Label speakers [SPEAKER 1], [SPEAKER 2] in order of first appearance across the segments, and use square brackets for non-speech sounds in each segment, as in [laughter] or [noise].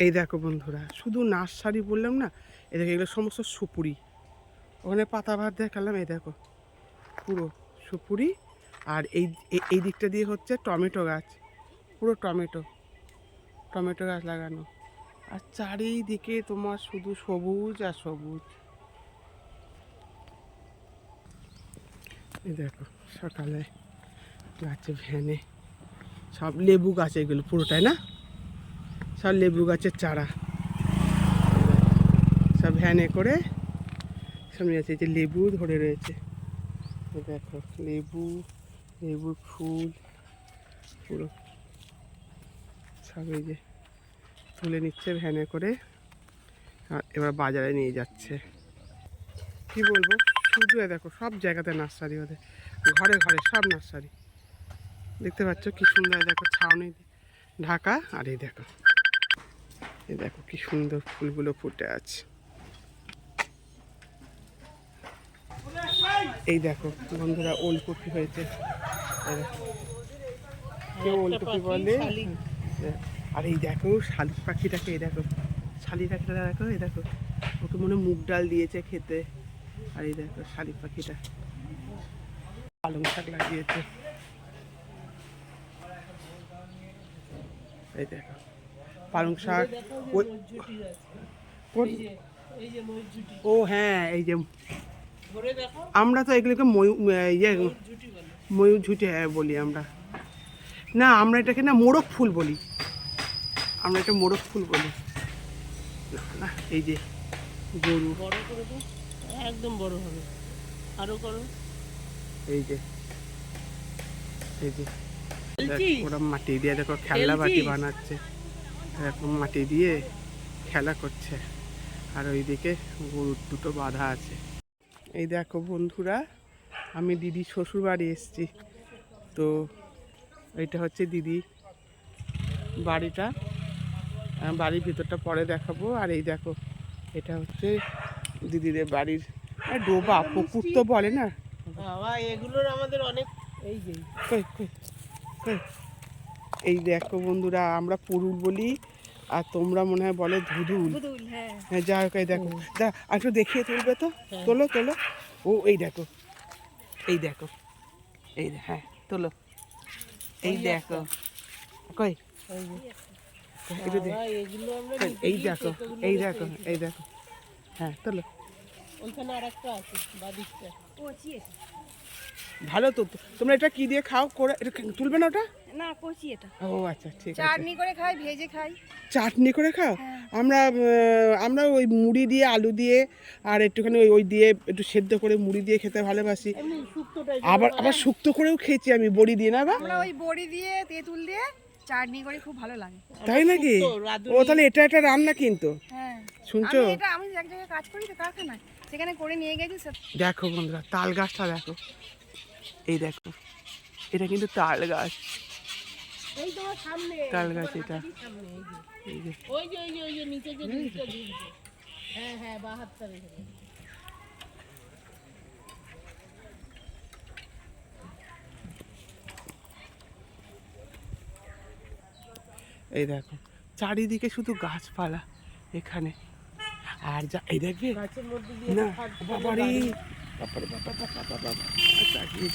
[SPEAKER 1] এই দেখো বন্ধুরা, শুধু নার্সারি বললাম না, এই দেখো এগুলো সমস্ত সুপুরি। ওখানে পাতা ভাত দেখালাম, এই দেখো, পুরো সুপুরি। আর এই, এই- দিকটা দিয়ে হচ্ছে টমেটো গাছ, পুরো টমেটো টমেটো গাছ লাগানো। আর চারিদিকে তোমার শুধু সবুজ আর সবুজ। এই দেখো, সকালে গাছে ভ্যানে সব লেবু গাছ এগুলো পুরোটাই না? সব লেবু গাছের চারা। সব ভ্যানে করে সামনে আছে এই যে লেবু ধরে রয়েছে। দেখো, লেবু, লেবুর ফুল, পুরো সব এই যে তুলে নিচ্ছে ভ্যানে করে। আর এবার বাজারে নিয়ে যাচ্ছে। কি বলব? শুধু দেখো, সব জায়গাতে নার্সারি ওদের। ঘরে ঘরে সব নার্সারি। দেখতে পাচ্ছ কি সুন্দর দেখো ছাউনি ঢাকা আর এই দেখো। এই দেখো কি সুন্দর ফুলগুলো ফুটে আছে। এই দেখো বন্ধুরা ওলকপি হয়েছে। কেউ ওলকপি বলে। আর এই দেখো শালিক পাখিটাকে এই দেখো। শালিক পাখিটা দেখো এই দেখো। ওকে মনে মুগ ডাল দিয়েছে খেতে। আর এই দেখো শালিক পাখিটা। পালং শাক লাগিয়েছে। এই দেখো। পালং শাক ওই- ও হ্যাঁ এই যে আমরা তো এগুলোকে ময়ূর ইয়ে ময়ূর ঝুঁটি হ্যাঁ বলি আমরা। না আমরা এটাকে না মোরগ ফুল বলি। আমরা এটা মোরগ ফুল বলি। না, এই যে গরু।
[SPEAKER 2] বড় করে একদম বড় হবে। আরও করো।
[SPEAKER 1] এই যে এই যে। ওরা মাটি দিয়ে দেখো খেলনা বাটি বানাচ্ছে। এরকম মাটি দিয়ে খেলা করছে। আর ওইদিকে গরুর দুটো বাধা আছে। এই দেখো বন্ধুরা আমি দিদি শ্বশুর বাড়ি এসেছি। তো এইটা হচ্ছে দিদি বাড়িটা। বাড়ির ভিতরটা পরে দেখাবো। আর এই দেখো এটা হচ্ছে দিদিদের বাড়ির ডোবা। পুকুর তো বলে না।
[SPEAKER 2] বাবা এগুলোর আমাদের অনেক এই যে।
[SPEAKER 1] এই দেখো বন্ধুরা আমরা পুরুল বলি। আর তোমরা মনে হয় বলে ধুধুল। হ্যাঁ। যা হোক এই দেখো। যা আর একটু দেখিয়ে তুলবে তো? তোলো তোলো। ও এই দেখো। এই দেখো। এই হ্যাঁ তোলো। এই দেখো। কই?
[SPEAKER 2] এই
[SPEAKER 1] দেখো এই দেখো এই দেখো। হ্যাঁ তোলো।
[SPEAKER 2] ওইখানে আর একটা আছে বাদিকটা
[SPEAKER 1] ভালো তো। তোমরা এটা কি দিয়ে খাও? করে এটা তুলবে না ওটা?
[SPEAKER 3] না কচি এটা।
[SPEAKER 1] ও আচ্ছা ঠিক আছে।
[SPEAKER 3] চাটনি করে খাই ভেজে খাই।
[SPEAKER 1] চাটনি করে খাও? আমরা আমরা ওই মুড়ি দিয়ে আলু দিয়ে আর একটুখানি ওই ওই দিয়ে একটু সেদ্ধ করে মুড়ি দিয়ে খেতে ভালোবাসি। আবার আবার শুক্তো করেও খেয়েছি আমি বড়ি দিয়ে না গো
[SPEAKER 3] আমরা ওই বড়ি দিয়ে তেঁতুল দিয়ে চাটনি করে খুব ভালো লাগে।
[SPEAKER 1] তাই নাকি? ও তাহলে এটা একটা রান্না কিন্তু।
[SPEAKER 3] হ্যাঁ।
[SPEAKER 1] শুনছো?
[SPEAKER 3] আমি এটা আমি এক জায়গায় কাজ করি তো কারখানায়। সেখানে করে নিয়ে গেছি
[SPEAKER 1] দেখো বন্ধুরা তাল গাছটা দেখো। এই দেখো এটা কিন্তু তাল গাছ। তাল গাছ এটা।
[SPEAKER 2] এই
[SPEAKER 1] দেখো চারিদিকে শুধু গাছপালা এখানে। আর যা এই দেখবে? না বাবারে বাবারে বাবা বাবা বাবা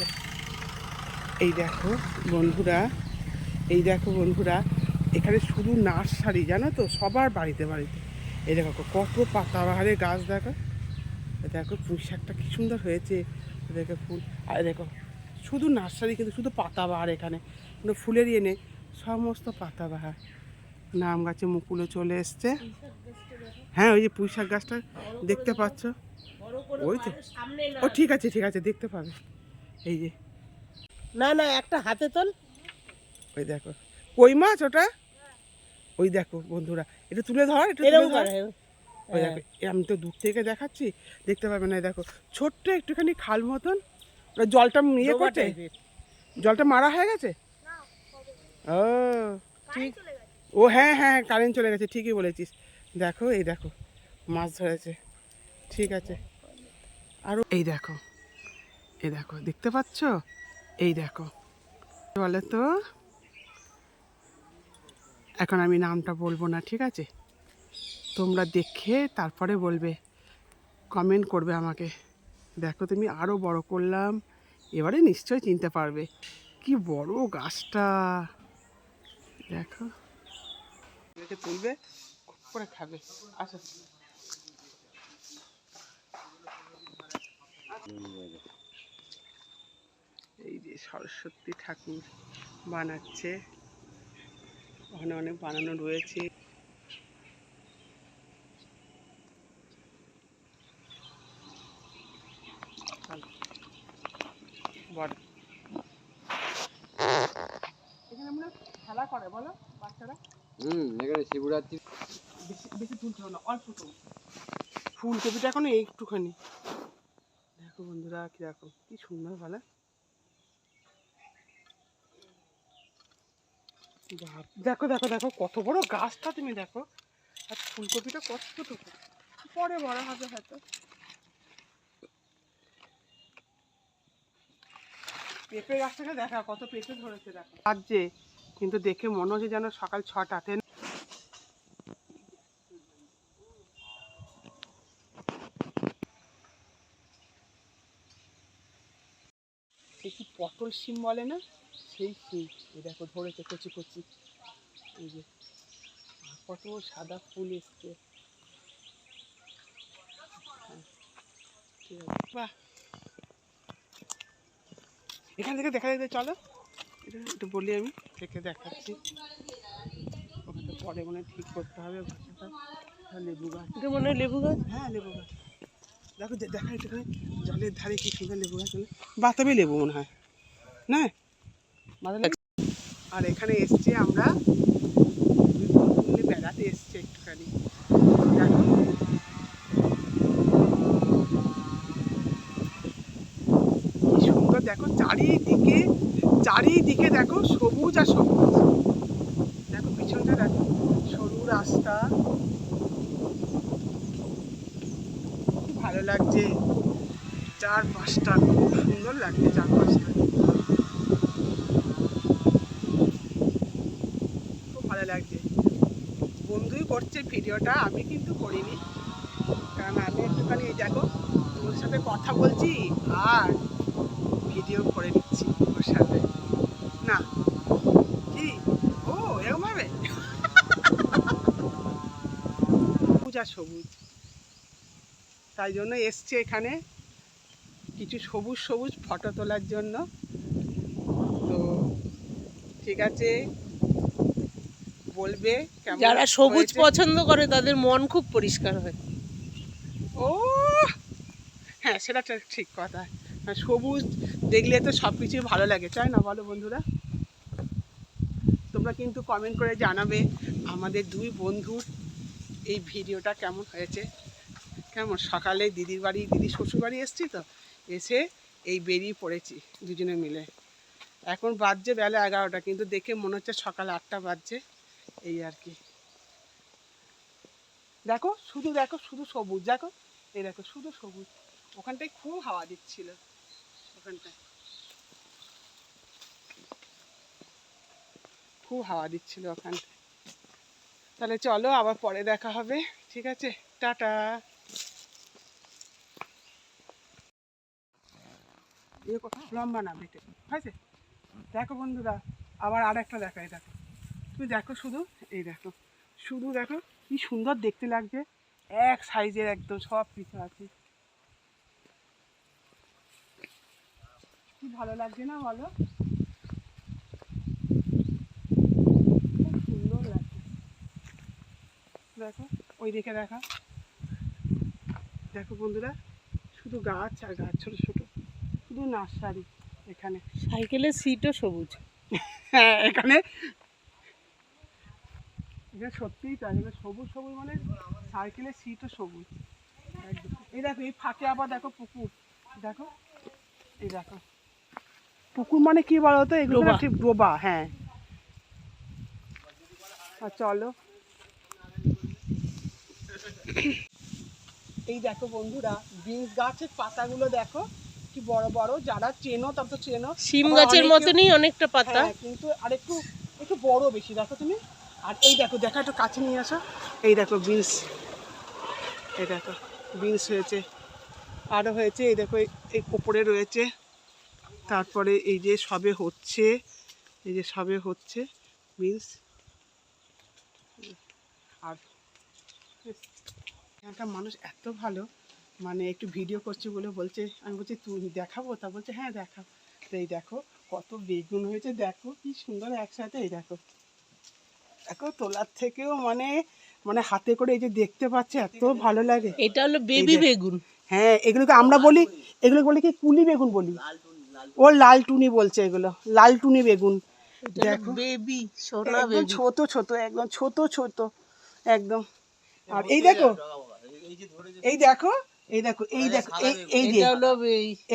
[SPEAKER 1] এই দেখ- বন্ধুরা, এই দেখো বন্ধুরা, এখানে শুধু নার্সারি, জানো তো? সবার বাড়িতে বাড়িতে। এই দেখো, কত পাতাবাহারের গাছ দেখো। দেখো, পুঁই শাকটা কি সুন্দর হয়েছে। দেখো ফুল। আর দেখো, শুধু নার্সারি কিন্তু শুধু পাতাবাহার এখানে। কোনো ফুলের ইয়ে নেই, সমস্ত পাতাবাহার। নাম গাছে মুকুলে চলে এসছে। হ্যাঁ ওই যে পুঁই শাক গাছটা দেখতে পাচ্ছ? ওই তো।
[SPEAKER 2] পায়ের সামনে না।
[SPEAKER 1] ও ঠিক আছে ঠিক আছে দেখতে পাবে। এই যে।
[SPEAKER 2] না না একটা হাতে তোল।
[SPEAKER 1] ওই দেখো। কই মাছ ওটা? ওই দেখো বন্ধুরা। এটা তুলে ধর এটা তুলে ধর। ওই দেখো এ আমি তো দূর থেকে দেখাচ্ছি দেখতে পাবে না এই দেখো। ছোট্ট একটুখানি খাল মতন। ওটা জলটা ইয়ে করছে? জলটা মারা হয়ে গেছে? ও ঠিক। ও হ্যাঁ হ্যাঁ কারেন্ট চলে গেছে ঠিকই বলেছিস। দেখো এই দেখো মাছ ধরেছে। ঠিক আছে। আরও এই দেখো এই দেখো, দেখতে পাচ্ছ? এই দেখো। বলে তো, এখন আমি নামটা বলব না, ঠিক আছে? তোমরা দেখে তারপরে বলবে কমেন্ট করবে আমাকে। দেখো, তুমি আরও বড় করলাম, এবারে নিশ্চয়ই চিনতে পারবে। কি বড় গাছটা! দেখো। তুলবে খুব করে খাবে। আসো। এই যে সরস্বতী ঠাকুর বানাচ্ছে। ওখানে অনেক বানানো রয়েছে। এখানে আমরা খেলা করে বলো বাচ্চারা।
[SPEAKER 4] হুম এখানে শিবরাত্রি।
[SPEAKER 1] বেশি বেশি না অল্প তুল ফুলকপিটা এখন একটুখানি। দেখো বন্ধুরা কীরকম কি সুন্দর বলে। দেখো দেখো দেখো, কত বড় গাছটা তুমি দেখো। আর ফুলকপিটা কত পরে বড় হবে হয়তো। পেঁপে গাছটাকে দেখা, কত পেঁপে ধরেছে, দেখো। রাজ্যে কিন্তু দেখে মনে হচ্ছে যেন সকাল ছটাতে সে কি পটল শিম বলে না? সেই শিম। এই দেখো ধরেছে কচি কচি। এই যে কত সাদা ফুল এসছে। বাহ। এখান থেকে দেখা যেতে চলো। এটা একটু বলি আমি থেকে দেখাচ্ছি। ওখানে পরে মনে হয় ঠিক করতে হবে ভাষাটা লেবু গাছ।
[SPEAKER 2] এটা মনে হয় লেবু গাছ।
[SPEAKER 1] হ্যাঁ লেবু গাছ। দেখো দেখা একটুখানি জলের ধারে কি সুন্দর লেবু গাছ বাতাবি লেবু মনে হয় না? আর এখানে এসছি আমরা বেড়াতে এসছি একটুখানি। কি সুন্দর দেখো চারিদিকে চারিদিকে দেখো সবুজ আর সবুজ। দেখো পিছনটা দেখো সরু রাস্তা খুব ভালো লাগছে চার পাঁচটা খুব সুন্দর লাগছে চার পাঁচটা খুব ভালো লাগছে। বন্ধুই করছে ভিডিওটা, আমি কিন্তু করিনি। কারণ আমি একটুখানি এই দেখো ওর সাথে কথা বলছি আর ভিডিও করে নিচ্ছি ওর সাথে। না, কি? ও, এরকম হবে? [laughs] সবুজ আর সবুজ। তাই জন্য এসছে এখানে কিছু সবুজ সবুজ ফটো তোলার জন্য। তো ঠিক আছে বলবে
[SPEAKER 2] যারা সবুজ পছন্দ করে তাদের মন খুব পরিষ্কার হয়।
[SPEAKER 1] ও হ্যাঁ সেটা ঠিক কথা। হ্যাঁ, সবুজ দেখলে তো সব কিছুই ভালো লাগে চাই না বলো বন্ধুরা? তোমরা কিন্তু কমেন্ট করে জানাবে আমাদের দুই বন্ধুর এই ভিডিওটা কেমন হয়েছে। কেমন? সকালে দিদির বাড়ি দিদি শ্বশুর বাড়ি এসছি তো, এসে এই বেরিয়ে পড়েছি দুজনে মিলে। এখন বাজছে বেলা এগারোটা, কিন্তু দেখে মনে হচ্ছে সকাল আটটা বাজছে, এই আর কি। দেখো, শুধু দেখো, শুধু সবুজ, দেখো, এই দেখো, শুধু সবুজ। ওখানটায় খুব হাওয়া দিচ্ছিল, ওখানটায়। খুব হাওয়া দিচ্ছিল ওখানটায়। তাহলে চলো, আবার পরে দেখা হবে, ঠিক আছে? টাটা। কথা লম্বা না বেটে হয়েছে? দেখো বন্ধুরা, আবার আর একটা দেখা, এই দেখো। তুমি দেখো শুধু, এই দেখো। শুধু দেখো, কি সুন্দর দেখতে লাগছে। এক সাইজের একদম সব কিছু আছে। কি ভালো লাগছে না বলো? খুব সুন্দর লাগছে। দেখো, ওই দিকে দেখা। দেখো বন্ধুরা, শুধু গাছ আর গাছ, ছোট ছোট। শুধু নার্সারি এখানে।
[SPEAKER 2] সাইকেলের সিটও সবুজ।
[SPEAKER 1] হ্যাঁ এখানে। এটা সত্যিই তাই এখানে সবুজ সবুজ মানে সাইকেলের সিটও সবুজ। এই দেখো এই ফাঁকে আবার দেখো পুকুর। দেখো এই দেখো। পুকুর মানে কি বলতো? এগুলো। ঠিক ডোবা হ্যাঁ। আর চলো। এই দেখো বন্ধুরা বিনস গাছের পাতাগুলো দেখো। কি বড় বড় যারা চেনো তত চেনো।
[SPEAKER 2] শিম গাছের মতনই অনেকটা পাতা।
[SPEAKER 1] হ্যাঁ, কিন্তু আর একটু একটু বড় বেশি দেখো তুমি। আর এই দেখো দেখো একটু কাছে নিয়ে আসো। এই দেখো বিনস এই দেখো বিনস হয়েছে। আরও হয়েছে এই দেখো এই- এই ওপরে রয়েছে। তারপরে এই যে সবে হচ্ছে এই যে সবে হচ্ছে বিনস আর এখানকার মানুষ এত ভালো। মানে একটু ভিডিও করছি বলে বলছে আমি বলছি তুই দেখাবো? তা বলছে হ্যাঁ দেখাও তো এই দেখো কত বেগুন হয়েছে দেখো কি সুন্দর একসাথে এই দেখো। দেখো তোলার থেকেও মানে মানে হাতে করে এই যে দেখতে পাচ্ছে এত ভালো লাগে।
[SPEAKER 2] এটা হলো বেবি বেগুন।
[SPEAKER 1] হ্যাঁ এগুলোকে আমরা বলি এগুলো বলি কি কুলি বেগুন বলি? ও লাল টুনি বলছে এগুলো লাল টুনি বেগুন দেখো।
[SPEAKER 2] বেবি সোনা
[SPEAKER 1] একদম
[SPEAKER 2] বেবি।
[SPEAKER 1] ছোট ছোট একদম ছোট ছোট একদম। আর এই দেখো এই দেখো এই দেখো এই দেখো এই এই যে
[SPEAKER 2] হলো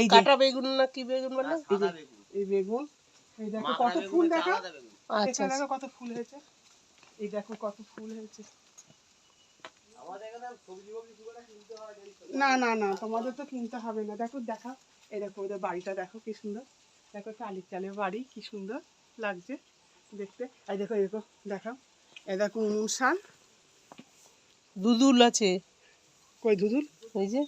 [SPEAKER 2] এই কাটা বেগুন না কি বেগুন বলে?
[SPEAKER 1] এই বেগুন। এই দেখো কত ফুল দেখো।
[SPEAKER 2] আচ্ছা
[SPEAKER 1] দেখো কত ফুল হয়েছে। এই দেখো কত ফুল হয়েছে। না না না তোমাদের তো কিনতে হবে না। দেখো দেখা এই দেখো ওদের বাড়িটা দেখো কি সুন্দর। দেখো টালির চালের বাড়ি কি সুন্দর লাগছে দেখতে। এই দেখো এই দেখো দেখাও। এই দেখো উনুন শাল।
[SPEAKER 2] দুদুল আছে।
[SPEAKER 1] কই ধুধুল
[SPEAKER 2] ওই যে।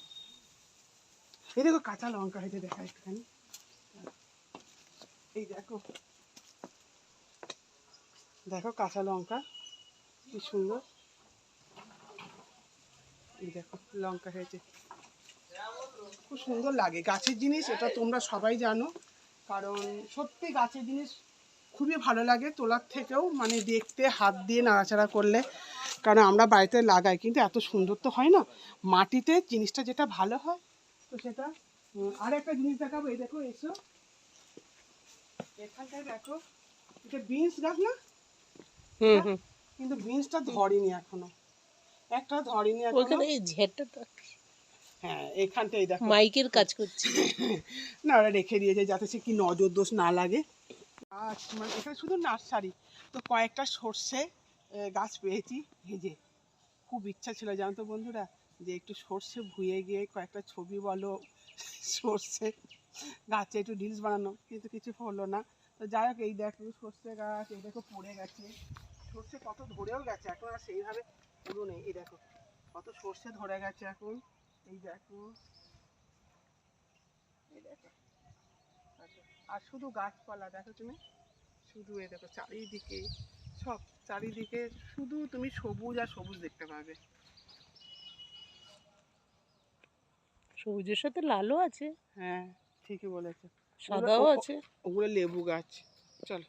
[SPEAKER 1] এই দেখো কাঁচা লঙ্কা হয়েছে, দেখা একটুখানি। এই দেখো। দেখো কাঁচা লঙ্কা, কি সুন্দর। এই দেখো লঙ্কা হয়েছে। খুব সুন্দর লাগে। গাছের জিনিস, এটা তোমরা সবাই জানো। কারণ সত্যি গাছের জিনিস খুবই ভালো লাগে তোলার থেকেও। মানে দেখতে, হাত দিয়ে নাড়াচাড়া করলে কারণ আমরা বাড়িতে লাগাই কিন্তু এত সুন্দর তো হয় না। মাটিতে জিনিসটা যেটা ভালো হয় তো সেটা আর একটা জিনিস দেখাবো এই দেখো এসো। এখানটায় দেখো এটা বিনস গাছ না?
[SPEAKER 2] হুম হুম।
[SPEAKER 1] কিন্তু বিনসটা ধরেনি এখনও। একটা ধরেনি এখনও।
[SPEAKER 2] ওখানে এই ঝেঁটাটা
[SPEAKER 1] হ্যাঁ এখানটাই দেখো।
[SPEAKER 2] মাইকের কাজ করছে। [laughs]
[SPEAKER 1] না ওরা রেখে দিয়েছে যাতে সে কি নজর দোষ না লাগে। গাছ মানে এখানে শুধু নার্সারি তো কয়েকটা সর্ষে গাছ পেয়েছি। এই যে, খুব ইচ্ছা ছিল, জানো তো বন্ধুরা, যে একটু সর্ষে ভুয়ে গিয়ে কয়েকটা ছবি বলো, সর্ষে গাছে একটু রিলস বানানো, কিন্তু কিছু হলো না। তো যাই হোক, এই দেখো সর্ষে গাছ, এই দেখো পড়ে গেছে। সর্ষে কত ধরেও গেছে, এখন আর সেইভাবে পুরো নেই। এই দেখো, কত সর্ষে ধরে গেছে এখন। এই দেখো এই দেখো। আর শুধু গাছপালা, দেখো তুমি? শুধু এই দেখো, চারিদিকে সব চারিদিকে শুধু তুমি সবুজ আর সবুজ দেখতে পাবে।
[SPEAKER 2] সবুজের সাথে লালও আছে।
[SPEAKER 1] হ্যাঁ ঠিকই বলেছ।
[SPEAKER 2] সাদাও আছে।
[SPEAKER 1] ওগুলো লেবু গাছ। চলো।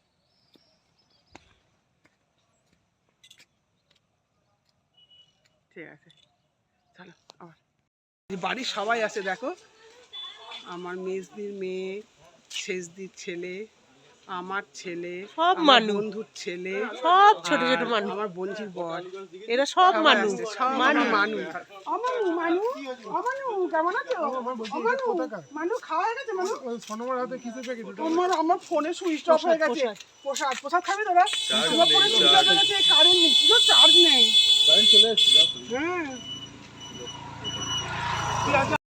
[SPEAKER 1] ঠিক আছে। চলো আবার। বাড়ির সবাই আছে দেখো। আমার মেজদির মেয়ে শেষদির ছেলে। আমার ছেলে
[SPEAKER 2] সব মানুষ।
[SPEAKER 1] বন্ধুর ছেলে
[SPEAKER 2] সব ছোট ছোট মানুষ।
[SPEAKER 1] আমার বঞ্চির বর।
[SPEAKER 2] এরা সব মানুষ।
[SPEAKER 1] সব মানুষ। মানু অমানু মানু অমানু কেমন আছো? অমানু মানু খাওয়া হয়ে গেছে মানু?
[SPEAKER 5] সোনামার হাতে কিসে প্যাকেট
[SPEAKER 1] আমার আমার ফোনে সুইচ অফ হয়ে গেছে। প্রসাদ প্রসাদ খাবি তোরা আমার ফোনে সুইচ অফ হয়ে গেছে কারেন্ট নেই কিছু চার্জ নেই?
[SPEAKER 5] কারেন্ট চলে এসছি
[SPEAKER 1] হ্যাঁ।